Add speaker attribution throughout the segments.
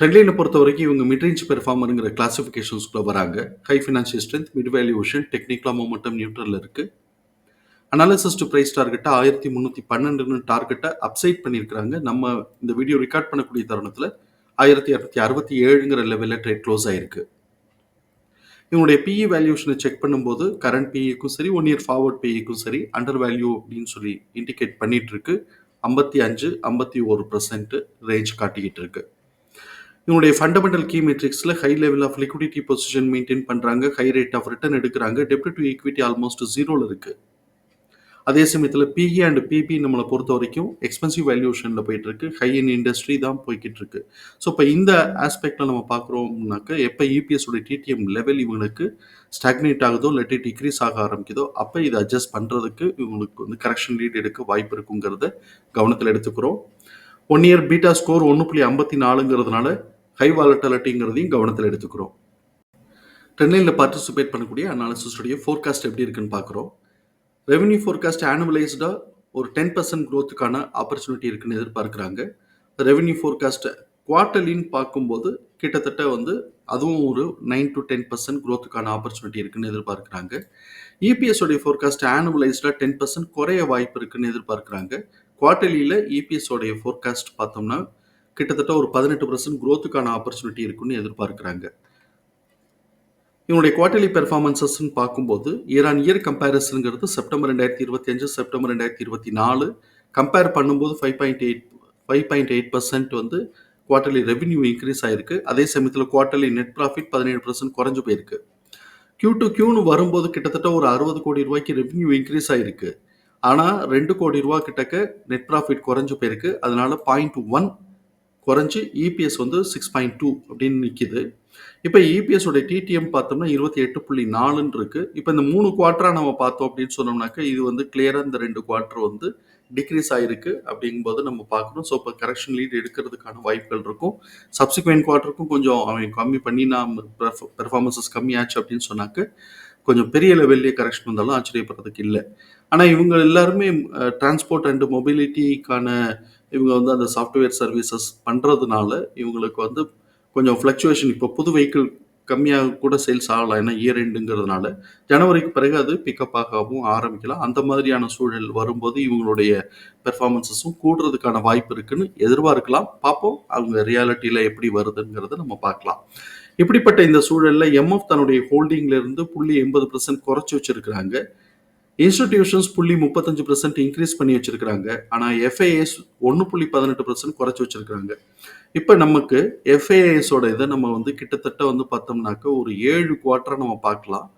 Speaker 1: ட்ரெட்லைனை பொறுத்த வரைக்கும் இவங்க மிட்ரேஞ்ச் பெர்ஃபார்மருங்கிற கிளாசிஃபிகேஷன்ஸ்குள்ள வராங்க. High financial strength mid valuation டெக்னிக்கலாக மொமெண்டம் நியூட்ரலில் இருக்குது அனாலிசிஸ் டு ப்ரைஸ் டார்கெட்டை ஆயிரத்தி முந்நூற்றி பன்னெண்டுன்னு டார்கெட்டை அப்சைட் பண்ணியிருக்கிறாங்க. நம்ம இந்த வீடியோ ரெக்கார்ட் பண்ணக்கூடிய தருணத்தில் ஆயிரத்தி இரநூத்தி அறுபத்தி ஏழுங்கிற லெவலில் ட்ரேட் க்ளோஸ் ஆயிருக்கு. இவனுடைய பிஇ வேல்யூஷனை செக் பண்ணும்போது கரண்ட் பிஇக்கும் சரி ஒன் இயர் ஃபார்வர்ட் பிஇக்கும் சரி அண்டர் வேல்யூ அப்படின்னு சொல்லி இண்டிகேட் பண்ணிட்டு இருக்கு. ஐம்பத்தி அஞ்சு ஐம்பத்தி ஒரு பர்சன்ட் ரேஞ்ச் காட்டிக்கிட்டு இருக்கு. இவனுடைய fundamental key மெட்ரிக்ஸில் high level of liquidity position maintain பண்ணுறாங்க ஹை ரேட் ஆஃப் ரிட்டர்ன் எடுக்கிறாங்க டெப்ட் டு ஈக்விட்டி ஆல்மோஸ்ட் ஜீரோவில் இருக்குது அதே சமயத்தில் பிஇ அண்ட் பிபி நம்மளை பொறுத்த வரைக்கும் எக்ஸ்பென்சிவ் வேல்யூஷனில் போயிட்டுருக்கு ஹை இன் இண்டஸ்ட்ரி தான் போய்கிட்டு இருக்கு. ஸோ இப்போ இந்த ஆஸ்பெக்டில் நம்ம பார்க்குறோம்னாக்க எப்போ இபிஎஸ் டிடிஎம் லெவல் இவங்களுக்கு ஸ்டாக்னேட் ஆகுதோ இல்லாட்டி டிக்ரீஸ் ஆக ஆரம்பிக்குதோ அப்போ இதை அட்ஜஸ்ட் பண்ணுறதுக்கு இவங்களுக்கு வந்து கரெக்ஷன் லீட் எடுக்க வாய்ப்பு இருக்குங்கிறத கவனத்தில் எடுத்துக்கிறோம். ஒன் இயர் பீட்டா ஸ்கோர் ஒன்று புள்ளி ஐம்பத்தி நாலுங்கிறதுனால ஹை வாலட்டாலிட்டிங்கிறதையும் கவனத்தில் எடுத்துக்கிறோம். ட்ரெண்ட்லைனில் பார்ட்டிசிபேட் பண்ணக்கூடிய அனாலிசிஸ்டுடைய ஃபோர்காஸ்ட் எப்படி இருக்குன்னு பார்க்குறோம். ரெவன்யூ ஃபோர்காஸ்ட் ஆனுவலைஸ்டாக ஒரு டென் பர்சன்ட் க்ரோத்துக்கான ஆப்பர்ச்சுனிட்டி இருக்குன்னு எதிர்பார்க்குறாங்க. ரெவன்யூ ஃபோர்காஸ்ட்டை குவார்ட்டர்லின்னு பார்க்கும்போது கிட்டத்தட்ட வந்து அதுவும் ஒரு நைன் டு டென் பர்சன்ட் க்ரோத்துக்கான ஆப்பர்ச்சுனிட்டி இருக்குன்னு எதிர்பார்க்குறாங்க. இபிஎஸோடைய ஃபோர்காஸ்ட் ஆனுவலைஸ்டாக டென் பர்சன்ட் குறைய வாய்ப்பு இருக்குன்னு எதிர்பார்க்குறாங்க. குவார்ட்டர்லியில் இபிஎஸோடைய ஃபோர்காஸ்ட் பார்த்தோம்னா கிட்டத்தட்ட ஒரு பதினெட்டு பர்சன்ட் குரோத்துக்கான ஆப்பர்ச்சுனிட்டி இருக்குன்னு எதிர்பார்க்குறாங்க. இவனுடைய குவார்டர்லி பெர்ஃபார்மன்சஸ்ன்னு பார்க்கும்போது இயர் ஆன் இயர் கம்பேரிசனுங்கிறது செப்டம்பர் ரெண்டாயிரத்தி இருபத்தி அஞ்சு செப்டம்பர் ரெண்டாயிரத்தி இருபத்தி நாலு. கம்பேர் பண்ணும்போது five point eight five point eight percent வந்து குவார்டர்லி ரெவன்யூ இன்க்ரீஸ் ஆயிருக்கு. அதே சமயத்தில் குவார்டர்லி நெட் ப்ராஃபிட் பதினேழு பர்சன்ட் குறைஞ்சு போயிருக்கு. கியூ டு கியூன்னு வரும்போது கிட்டத்தட்ட ஒரு அறுபது கோடி ரூபாய்க்கு ரெவன்யூ இன்க்ரீஸ் ஆயிருக்கு. ஆனால் ரெண்டு கோடி ரூபா கிட்டக்க நெட் ப்ராஃபிட் குறைஞ்சு போயிருக்கு. அதனால பாயிண்ட் ஒன் குறைஞ்சி இபிஎஸ் வந்து சிக்ஸ் பாயிண்ட் டூ அப்படின்னு நிற்கிது இப்போ இபிஎஸ் டிடிஎம் பார்த்தோம்னா இருபத்தி எட்டு புள்ளி நாலுன்னு இருக்கு. இப்போ இந்த மூணு குவார்ட்டராக நம்ம பார்த்தோம் அப்படின்னு சொன்னோம்னாக்க இது வந்து கிளியராக இந்த ரெண்டு குவார்ட்டர் வந்து டிக்ரீஸ் ஆகிருக்கு அப்படிங்கும்போது நம்ம பார்க்கணும். ஸோ இப்போ கரெக்ஷன் லீட் எடுக்கிறதுக்கான வாய்ப்புகள் இருக்கும். சப்சிக்வெண்ட் குவார்ட்டருக்கும் கொஞ்சம் அவன் கம்மி பண்ணி நான் பெர்ஃபார்மன்சஸ் கம்மியாச்சு அப்படின்னு சொன்னாக்க கொஞ்சம் பெரிய லெவல்லே கரெக்ஷன் வந்தாலும் ஆச்சரியப்படுறதுக்கு இல்லை. ஆனால் இவங்க எல்லாருமே டிரான்ஸ்போர்ட் அண்ட் மொபிலிட்டிக்கான இவங்க வந்து அந்த சாஃப்ட்வேர் சர்வீசஸ் பண்ணுறதுனால இவங்களுக்கு வந்து கொஞ்சம் ஃப்ளக்சுவேஷன் இப்போ புது வெஹிக்கிள் கம்மியாக கூட சேல்ஸ் ஆகலாம். ஏன்னா இயர் எண்டுங்கிறதுனால ஜனவரிக்கு பிறகு அது பிக்கப் ஆகவும் ஆரம்பிக்கலாம். அந்த மாதிரியான சூழல் வரும்போது இவங்களுடைய பெர்ஃபார்மன்ஸஸும் கூடுறதுக்கான வாய்ப்பு இருக்குன்னு எதிர்பார்க்கலாம். பார்ப்போம். அவங்க ரியாலிட்டியில் எப்படி வருதுங்கிறத நம்ம பார்க்கலாம். இப்படிப்பட்ட இந்த சூழலில் எம்எஃப் தன்னுடைய ஹோல்டிங்லேருந்து புள்ளி எண்பது பர்சன்ட் குறைச்சி வச்சிருக்கிறாங்க. இன்ஸ்டிடியூஷன்ஸ் புள்ளி முப்பத்தஞ்சு பர்சன்ட் இன்க்ரீஸ் பண்ணி வச்சிருக்கிறாங்க. ஆனால் எஃப்ஐஎஸ் ஒன்று புள்ளி பதினெட்டு பர்சன்ட் குறைச்சி வச்சிருக்கிறாங்க. இப்போ நமக்கு எஃப்ஐஎஸோட இதை நம்ம வந்து கிட்டத்தட்ட வந்து பார்த்தோம்னாக்க ஒரு ஏழு குவார்ட்டரை நம்ம பார்க்கலாம்.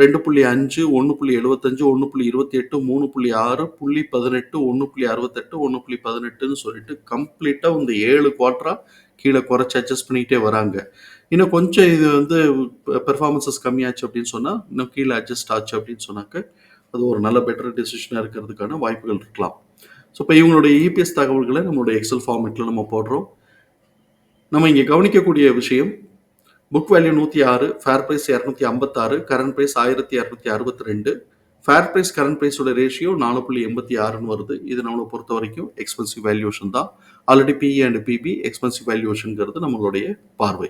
Speaker 1: ரெண்டு புள்ளி அஞ்சு ஒன்று புள்ளி எழுபத்தஞ்சு ஒன்று புள்ளி இருபத்தி எட்டு மூணு புள்ளி ஆறு புள்ளி பதினெட்டு ஒன்று புள்ளி அறுபத்தெட்டு ஒன்று புள்ளி பதினெட்டுன்னு சொல்லிட்டு கம்ப்ளீட்டாக இந்த ஏழு குவார்ட்டராக கீழே குறைச்சி அட்ஜஸ்ட் பண்ணிக்கிட்டே வராங்க. இன்னும் கொஞ்சம் இது வந்து பெர்ஃபார்மன்சஸ் கம்மியாச்சு அப்படின்னு சொன்னால் இன்னும் கீழே அட்ஜஸ்ட் ஆச்சு அப்படின்னு சொன்னாக்க அது ஒரு நல்ல பெட்டர் டெசிஷனாக இருக்கிறதுக்கான வாய்ப்புகள் இருக்கலாம். ஸோ இப்போ இவங்களுடைய இபிஎஸ் தகவல்களை நம்மளுடைய எக்ஸல் ஃபார்மேட்டில் நம்ம போடுறோம். நம்ம இங்கே கவனிக்கக்கூடிய விஷயம் புக் வேல்யூ நூற்றி ஆறு ஃபேர் ப்ரைஸ் இரநூத்தி ஐம்பத்தாறு கரண்ட் ப்ரைஸ் ஆயிரத்தி இரநூத்தி அறுபத்தி ரெண்டு ஃபேர் ப்ரைஸ் கரண்ட் ப்ரைஸோட ரேஷியோ நாலு புள்ளி எண்பத்தி ஆறுன்னு வருது. இது நம்மளை பொறுத்த வரைக்கும் எக்ஸ்பென்சிவ் வேல்யூஷன் தான் already PE and PB expensive வேல்யூஷனுங்கிறது நம்மளுடைய பார்வை.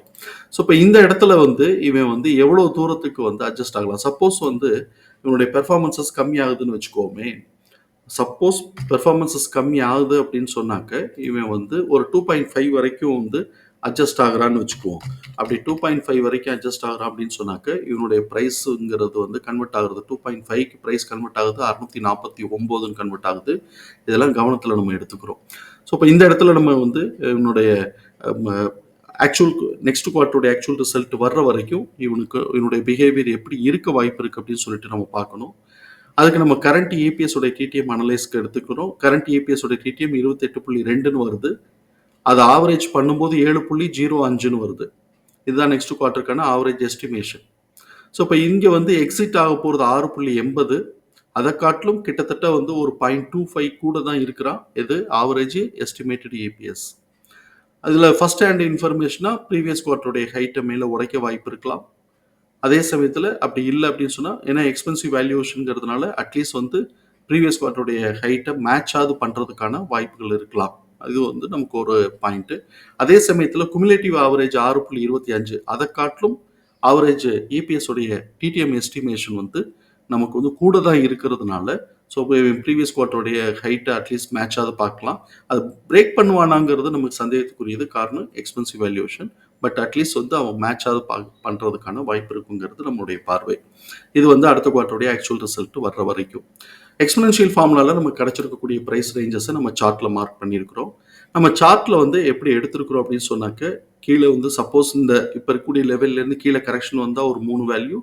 Speaker 1: ஸோ இப்போ இந்த இடத்துல வந்து இவன் வந்து எவ்வளோ தூரத்துக்கு வந்து அட்ஜஸ்ட் ஆகலாம்? சப்போஸ் வந்து இவனுடைய பெர்ஃபார்மன்சஸ் கம்மி ஆகுதுன்னு வச்சுக்கோமே. சப்போஸ் பெர்ஃபார்மன்சஸ் கம்மி ஆகுது அப்படின்னு சொன்னாக்க இவன் வந்து ஒரு டூ பாயிண்ட் ஃபைவ் வரைக்கும் வந்து அட்ஜஸ்ட் ஆகுறான்னு வச்சுக்குவோம். அப்படி டூ பாயிண்ட் ஃபைவ் வரைக்கும் அட்ஜஸ்ட் ஆகுறான் அப்படின்னு சொன்னாக்க இவனுடைய ப்ரைஸுங்கிறது வந்து கன்வெர்ட் ஆகுறது டூ பாயிண்ட் ஃபைவ்க்கு ப்ரைஸ் கன்வெர்ட் ஆகுது அறுநூத்தி நாற்பத்தி ஒம்போதுன்னு கன்வெர்ட் ஆகுது. இதெல்லாம் கவனத்தில் நம்ம எடுத்துக்கிறோம். ஸோ இப்போ இந்த இடத்துல நம்ம வந்து இவனுடைய ஆக்சுவல் நெக்ஸ்ட் குவார்ட்டருடைய ஆக்சுவல் ரிசல்ட் வர்ற வரைக்கும் இவனுக்கு இவனுடைய பிஹேவியர் எப்படி இருக்க வாய்ப்பு இருக்குது அப்படின்னு சொல்லிட்டு நம்ம பார்க்கணும். அதுக்கு நம்ம கரண்ட் இபிஎஸ் உடைய டிடிஎம் அனலைஸ்க்கு எடுத்துக்கிறோம். கரண்ட் ஏபிஎஸோட உடைய டிடிஎம் இருபத்தெட்டு புள்ளி ரெண்டுன்னு வருது. அது ஆவரேஜ் பண்ணும்போது ஏழு புள்ளி ஜீரோ அஞ்சுன்னு வருது. இதுதான் நெக்ஸ்ட் குவார்ட்டருக்கான ஆவரேஜ் எஸ்டிமேஷன் ஸோ இப்போ இங்கே வந்து எக்ஸிட் ஆக போகிறது ஆறு புள்ளி எண்பது. அதை காட்டிலும் கிட்டத்தட்ட வந்து ஒரு பாயிண்ட் டூ ஃபைவ் கூட தான் இருக்கிறான். இது ஆவரேஜ் எஸ்டிமேட்டட் ஏபிஎஸ் அதில் ஃபஸ்ட் ஹேண்ட் இன்ஃபர்மேஷனாக ப்ரீவியஸ் குவார்ட்டருடைய ஹைட்டை மேலே உடைக்க வாய்ப்பு இருக்கலாம். அதே சமயத்தில் அப்படி இல்லை அப்படின்னு சொன்னால் ஏன்னா எக்ஸ்பென்சிவ் வேல்யூஷனுங்கிறதுனால அட்லீஸ்ட் வந்து ப்ரீவியஸ் குவார்ட்டருடைய ஹைட்டை மேட்ச் ஆகுது பண்ணுறதுக்கான வாய்ப்புகள் இருக்கலாம். அது வந்து நமக்கு ஒரு பாயிண்ட்டு அதே சமயத்தில் குமுலேட்டிவ் ஆவரேஜ் ஆறு புள்ளி இருபத்தி அஞ்சு அதை காட்டிலும் ஆவரேஜ் இபிஎஸ் உடைய டிடிஎம் எஸ்டிமேஷன் வந்து நமக்கு வந்து கூட தான் இருக்கிறதுனால ஸோ ப்ரீவியஸ் குவார்ட்டருடைய ஹைட்டை அட்லீஸ்ட் மேட்சாவது பார்க்கலாம். அது பிரேக் பண்ணுவானாங்கிறது நமக்கு சந்தேகத்துக்குரியது. காரணம் எக்ஸ்பென்சிவ் வேல்யூஷன் பட் அட்லீஸ்ட் வந்து அவன் மேட்சாவது பா பண்ணுறதுக்கான வாய்ப்பு இருக்குங்கிறது நம்மளுடைய பார்வை. இது வந்து அடுத்த குவார்ட்டருடைய ஆக்சுவல் ரிசல்ட் வர்ற வரைக்கும். எக்ஸ்பெனன்ஷியல் ஃபார்முலாவில் நமக்கு கிடச்சிருக்கக்கூடிய ப்ரைஸ் ரேஞ்சஸை நம்ம சார்ட்டில் மார்க் பண்ணியிருக்கிறோம். நம்ம சார்ட்டில் வந்து எப்படி எடுத்திருக்கிறோம் அப்படின்னு சொன்னாக்க கீழே வந்து சப்போஸ் இந்த இப்போ இருக்கக்கூடிய லெவல்லேருந்து கீழே கரெக்ஷன் வந்தால் ஒரு மூணு வேல்யூ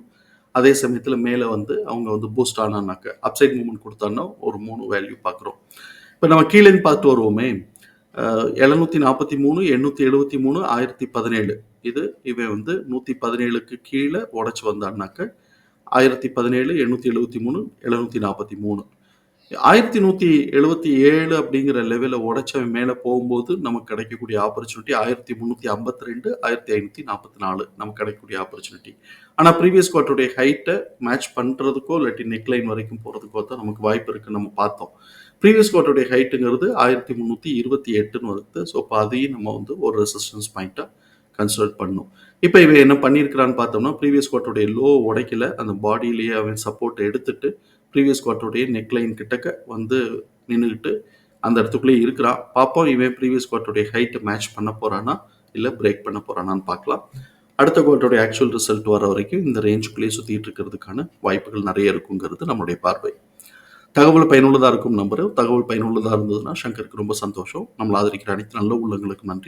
Speaker 1: அதே சமயத்தில் மேலே வந்து அவங்க வந்து பூஸ்ட் ஆனானாக்க அப்சைட் மூவ்மெண்ட் கொடுத்தாங்கன்னா ஒரு மூணு வேல்யூ பார்க்குறோம். இப்போ நம்ம கீழேன்னு பார்த்து வருவோமே எழுநூற்றி நாற்பத்தி மூணு எண்ணூற்றி எழுபத்தி மூணு ஆயிரத்தி பதினேழு. இது இவன் வந்து நூற்றி பதினேழுக்கு கீழே உடச்சி வந்தான்னாக்க ஆயிரத்தி பதினேழு எண்ணூற்றி எழுபத்தி மூணு எழுநூற்றி நாற்பத்தி மூணு. ஆயிரத்தி நூற்றி எழுபத்தி ஏழு அப்படிங்கிற லெவலில் உடச்சவன் மேலே போகும்போது நமக்கு கிடைக்கக்கூடிய ஆப்பர்ச்சுனிட்டி ஆயிரத்தி முந்நூற்றி ஐம்பத்தி ரெண்டு ஆயிரத்தி ஐநூற்றி நாற்பத்தி நாலு நமக்கு கிடைக்கக்கூடிய ஆப்பர்ச்சுனிட்டி ஆனால் ப்ரீவியஸ் குவார்ட்டருடைய ஹைட்டை மேட்ச் பண்ணுறதுக்கோ இல்லாட்டி நெக்லைன் வரைக்கும் போகிறதுக்கோ தான் நமக்கு வாய்ப்பு இருக்குன்னு நம்ம பார்த்தோம். ப்ரீவியஸ் கோட்டோடைய ஹைட்டுங்கிறது ஆயிரத்தி முந்நூற்றி இருபத்தி எட்டுன்னு வருது. ஸோ இப்போ அதையும் நம்ம வந்து ஒரு ரெசிஸ்டன்ஸ் பாயிண்ட்டாக கன்சிடர் பண்ணும் இப்போ இவன் என்ன பண்ணியிருக்கிறான்னு பார்த்தோம்னா ப்ரீவியஸ் கோட்டோடைய லோ உடைக்கல. அந்த பாடியிலேயே அவன் சப்போர்ட் எடுத்துட்டு ப்ரீவியஸ் கோட்டோடைய நெக்லைன் கிட்டக்க வந்து நின்றுக்கிட்டு அந்த இடத்துக்குள்ளேயே இருக்கிறான். பார்ப்போம் இவன் ப்ரீவியஸ் கோட்டோடைய ஹைட்டை மேட்ச் பண்ண போகிறானா இல்லை பிரேக் பண்ண போகிறானான்னு பார்க்கலாம். அடுத்த கோட்டோடைய ஆக்சுவல் ரிசல்ட் வர வரைக்கும் இந்த ரேஞ்சுக்குள்ளேயே சுற்றிட்டு இருக்கிறதுக்கான வாய்ப்புகள் நிறைய இருக்குங்கிறது நம்மளுடைய பார்வை. தகவல் பயனுள்ளதாக இருக்கும் நம்புறேன். தகவல் பயனுள்ளதாக இருந்ததுன்னா சங்கருக்கு ரொம்ப சந்தோஷம். நம்மளை ஆதரிக்கிற அனைத்து நல்ல உள்ளங்களுக்கு நன்றி.